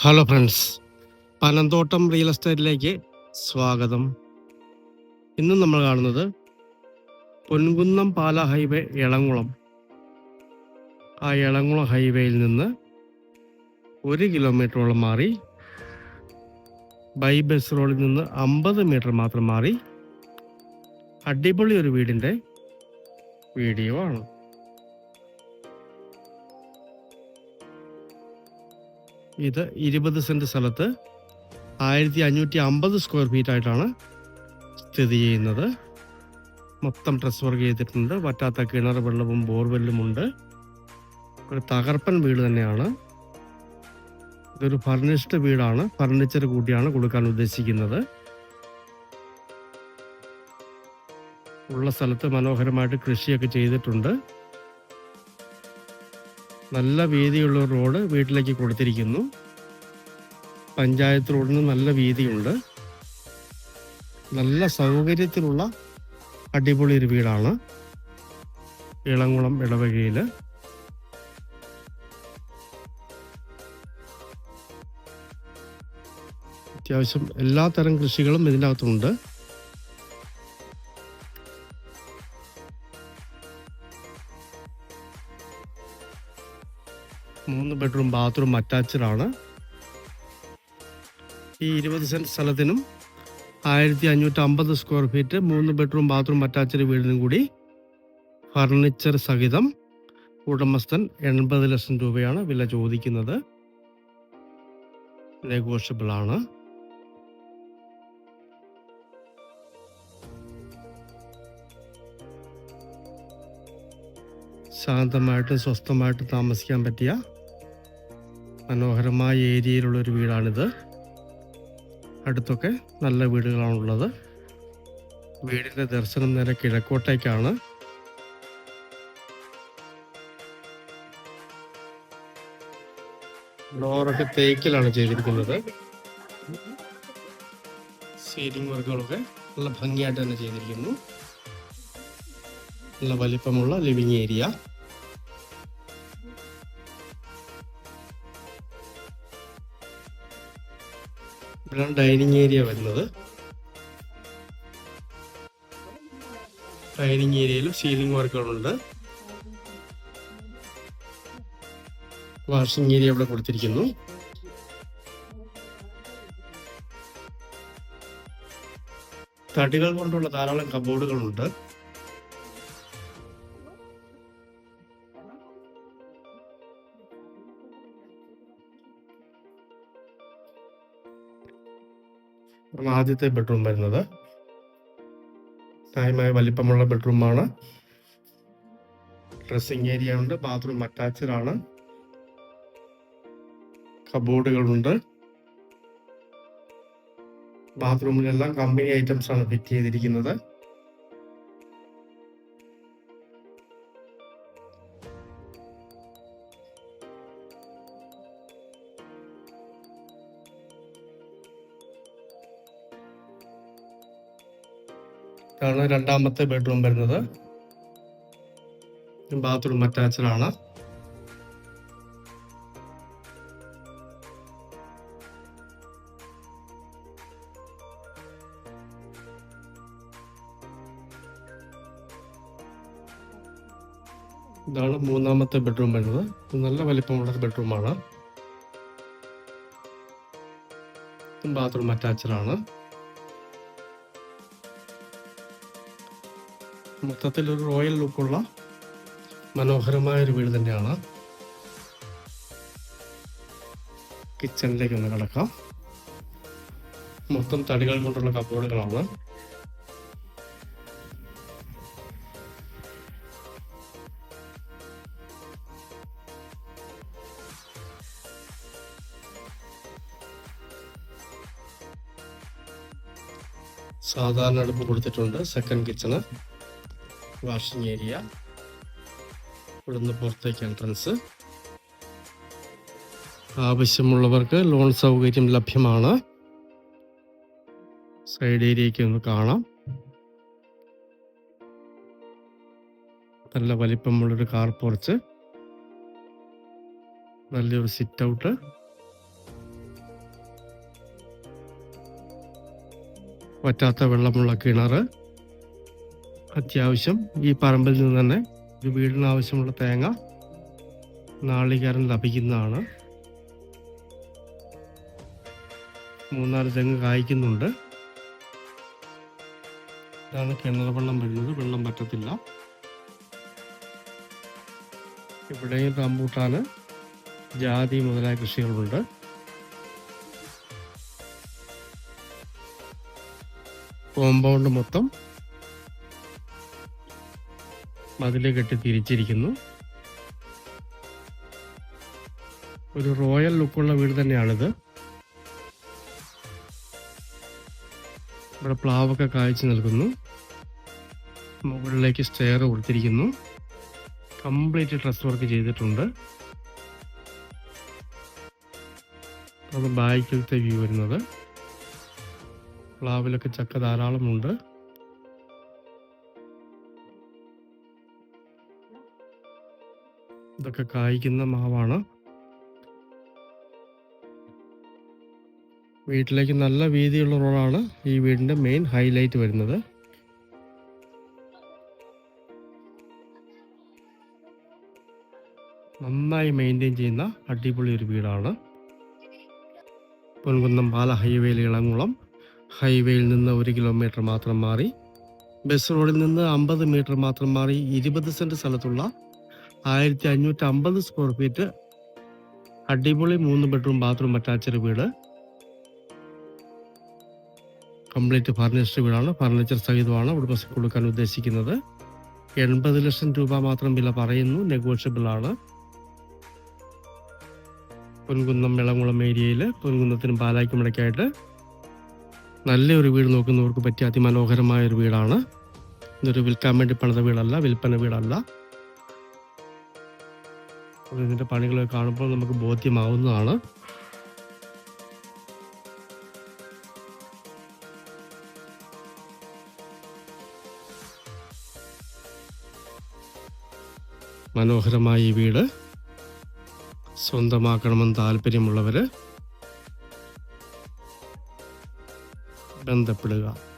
Hello friends Panamthottam real എസ്റ്റേറ്റിലേക്ക് സ്വാഗതം. ഇന്ന് നമ്മൾ കാണുന്നത് പൊൻകുന്നം പാല ഹൈവേ എളങ്കുളം. ആ എളങ്കുളം ഹൈവേയിൽ നിന്ന് ഒരു കിലോമീറ്ററോളം മാറി ബൈ ബസ് റോഡിൽ നിന്ന് അമ്പത് മീറ്റർ മാത്രം മാറി അടിപൊളി ഒരു വീടിന്റെ വീഡിയോ ആണ്. ഇത് ഇരുപത് സെന്റ് സ്ഥലത്ത് ആയിരത്തി അഞ്ഞൂറ്റി അമ്പത് സ്ക്വയർ ഫീറ്റ് ആയിട്ടാണ് സ്ഥിതി ചെയ്യുന്നത്. മൊത്തം ഡ്രസ് വർക്ക് ചെയ്തിട്ടുണ്ട്. വറ്റാത്ത കിണർ വെള്ളവും ബോർവെല്ലും ഉണ്ട്. ഒരു തകർപ്പൻ വീട് തന്നെയാണ്. ഇതൊരു ഫർണിഷ്ഡ് വീടാണ്. ഫർണിച്ചർ കൂട്ടിയാണ് കൊടുക്കാൻ ഉദ്ദേശിക്കുന്നത്. ഉള്ള സ്ഥലത്ത് മനോഹരമായിട്ട് കൃഷിയൊക്കെ ചെയ്തിട്ടുണ്ട്. നല്ല വീതിയുള്ള റോഡ് വീട്ടിലേക്ക് കൊടുത്തിരിക്കുന്നു. പഞ്ചായത്ത് റോഡിന് നല്ല വീതിയുണ്ട്. നല്ല സൗകര്യത്തിലുള്ള അടിപൊളി ഒരു വീടാണ്. ഇളംകുളം ഇടവകയിൽ അത്യാവശ്യം എല്ലാ തരം കൃഷികളും ഇതിന്റെ മൂന്ന് ബെഡ്റൂം ബാത്റൂം അറ്റാച്ച്ഡ് ആണ്. ഈ ഇരുപത് സെന്റ് സ്ഥലത്തിനും ആയിരത്തി അഞ്ഞൂറ്റി അമ്പത് സ്ക്വയർ ഫീറ്റ് മൂന്ന് ബെഡ്റൂം ബാത്റൂം അറ്റാച്ച്ഡ് വീടിനും കൂടി ഫർണിച്ചർ സഹിതം ഉടമസ്ഥൻ എൺപത് ലക്ഷം രൂപയാണ് വില ചോദിക്കുന്നത്. നെഗോഷ്യബിൾ ആണ്. ശാന്തമായിട്ട് സ്വസ്ഥമായിട്ട് താമസിക്കാൻ പറ്റിയ മനോഹരമായ ഏരിയയിലുള്ള ഒരു വീടാണിത്. അടുത്തൊക്കെ നല്ല വീടുകളാണുള്ളത്. വീടിന്റെ ദർശനം നേരെ കിഴക്കോട്ടേക്കാണ്. ഡോറൊക്കെ തേക്കിലാണ് ചെയ്തിരിക്കുന്നത്. സീലിംഗ് വർക്കുകളൊക്കെ നല്ല ഭംഗിയായിട്ട് തന്നെ ചെയ്തിരിക്കുന്നു. നല്ല വലിപ്പമുള്ള ലിവിങ് ഏരിയ. ഇവിടെയാണ് ഡൈനിങ് ഏരിയ വരുന്നത്. ഡൈനിങ് ഏരിയയിലും സീലിംഗ് വർക്കുകളുണ്ട് വാഷിംഗ് ഏരിയ ഇവിടെ കൊടുത്തിരിക്കുന്നു. തടികൾ കൊണ്ടുള്ള ധാരാളം കബോർഡുകളുണ്ട് ആണ് ആദ്യത്തെ ബെഡ്റൂം വരുന്നത്. ന്യായമായ വലിപ്പമുള്ള ബെഡ്റൂമാണ് ഡ്രസ്സിംഗ് ഏരിയ ഉണ്ട് ബാത്റൂം അറ്റാച്ച്ഡ് ആണ്. കബോർഡുകളുണ്ട് ബാത്റൂമിലെല്ലാം കമ്പനി ഐറ്റംസ് ആണ് ഫിറ്റ് ചെയ്തിരിക്കുന്നത്. ഇതാണ് രണ്ടാമത്തെ ബെഡ്റൂം വരുന്നത്. ബാത്റൂം അറ്റാച്ച്ഡ് ആണ്. ഇതാണ് മൂന്നാമത്തെ ബെഡ്റൂം വരുന്നത്. നല്ല വലിപ്പമുള്ള ബെഡ്റൂമാണ് ബാത്റൂം അറ്റാച്ച്ഡ് ആണ്. മൊത്തത്തിൽ ഒരു റോയൽ ലുക്കുള്ള മനോഹരമായ ഒരു വീട് തന്നെയാണ്. കിച്ചണിലേക്ക് ഒന്ന് കിടക്കാം. മൊത്തം തടികൾ കൊണ്ടുള്ള കബോർഡുകളാണ്. സാധാരണ അടുപ്പ് കൊടുത്തിട്ടുണ്ട് സെക്കൻഡ് കിച്ചണ്. Washing area. ഇവിടുന്ന് പുറത്തേക്ക് എൻട്രൻസ് ആവശ്യമുള്ളവർക്ക് ലോൺ സൗകര്യം ലഭ്യമാണ്. സൈഡ് ഏരിയയ്ക്ക് ഒന്ന് കാണാം. നല്ല വലിപ്പമുള്ളൊരു കാർ പോർച്ച് നല്ലൊരു സിറ്റ് ഔട്ട് പറ്റാത്ത വെള്ളമുള്ള കിണർ അത്യാവശ്യം ഈ പറമ്പിൽ നിന്ന് തന്നെ ഒരു വീടിന് ആവശ്യമുള്ള തേങ്ങ നാളികേരം ലഭിക്കുന്നതാണ്. മൂന്നാൽ തെങ്ങ് കായ്ക്കുന്നുണ്ട്. ഇതാണ് കിണർ വെള്ളം വരുന്നത്. വെള്ളം പറ്റത്തില്ല. ഇവിടെയും റംബൂട്ടാന് ജാതി മുതലായ കൃഷികളുണ്ട്. കോമ്പൗണ്ട് മൊത്തം മതിൽ കെട്ടി തിരിച്ചിരിക്കുന്നു. ഒരു റോയൽ ലുക്കുള്ള വീട് തന്നെയാണിത്. ഇവിടെ പ്ലാവൊക്കെ കാഴ്ച നിൽക്കുന്നു മുകളിലേക്ക് സ്റ്റെയർ കൊടുത്തിരിക്കുന്നു. കംപ്ലീറ്റ് ഡ്രസ് വർക്ക് ചെയ്തിട്ടുണ്ട്. അത് ബാക്കിലത്തെ വ്യൂ വരുന്നത്. പ്ലാവിലൊക്കെ ചക്ക ധാരാളമുണ്ട്. ഇതൊക്കെ കായ്ക്കുന്ന മാവാണ്. വീട്ടിലേക്ക് നല്ല വീതിയുള്ള റോഡാണ് ഈ വീടിന്റെ മെയിൻ ഹൈലൈറ്റ് വരുന്നത്. നന്നായി മെയിന്റെയിൻ ചെയ്യുന്ന അടിപൊളി ഒരു വീടാണ്. പൊൻകുന്നം പാല ഹൈവേയിൽ ഇളങ്കുളം ഹൈവേയിൽ നിന്ന് ഒരു കിലോമീറ്റർ മാത്രം മാറി. ബസ് റോഡിൽ നിന്ന് അമ്പത് മീറ്റർ മാത്രം മാറി ഇരുപത് സെന്റ് സ്ഥലത്തുള്ള ആയിരത്തി അഞ്ഞൂറ്റി അമ്പത് സ്ക്വയർ ഫീറ്റ് അടിപൊളി മൂന്ന് ബെഡ്റൂം ബാത്റൂം അറ്റാച്ച്ഡ് വീട്. കംപ്ലീറ്റ് ഫർണിച്ചർ വീടാണ്. ഫർണിച്ചർ സഹിതമാണ് ഉടമസ്ഥ കൊടുക്കാൻ ഉദ്ദേശിക്കുന്നത്. എൺപത് ലക്ഷം രൂപ മാത്രം വില പറയുന്നു. നെഗോഷ്യബിൾ ആണ്. പൊൻകുന്നം വിളംകുളം ഏരിയയിൽ പൊൻകുന്നത്തിനും പാലായ്ക്കും ഇടയ്ക്കായിട്ട് നല്ലൊരു വീട് നോക്കുന്നവർക്ക് പറ്റിയ അതിമനോഹരമായ ഒരു വീടാണ്. ഇതൊരു വിൽക്കാൻ വേണ്ടി പണിത വീടല്ല വിൽപ്പന വീടല്ല. ഇതിന്റെ പണികൾ കാണുമ്പോൾ നമുക്ക് ബോധ്യമാവുന്നതാണ്. മനോഹരമായ ഈ വീട്. സ്വന്തമാക്കണമെന്ന് താല്പര്യമുള്ളവര് ബന്ധപ്പെടുക.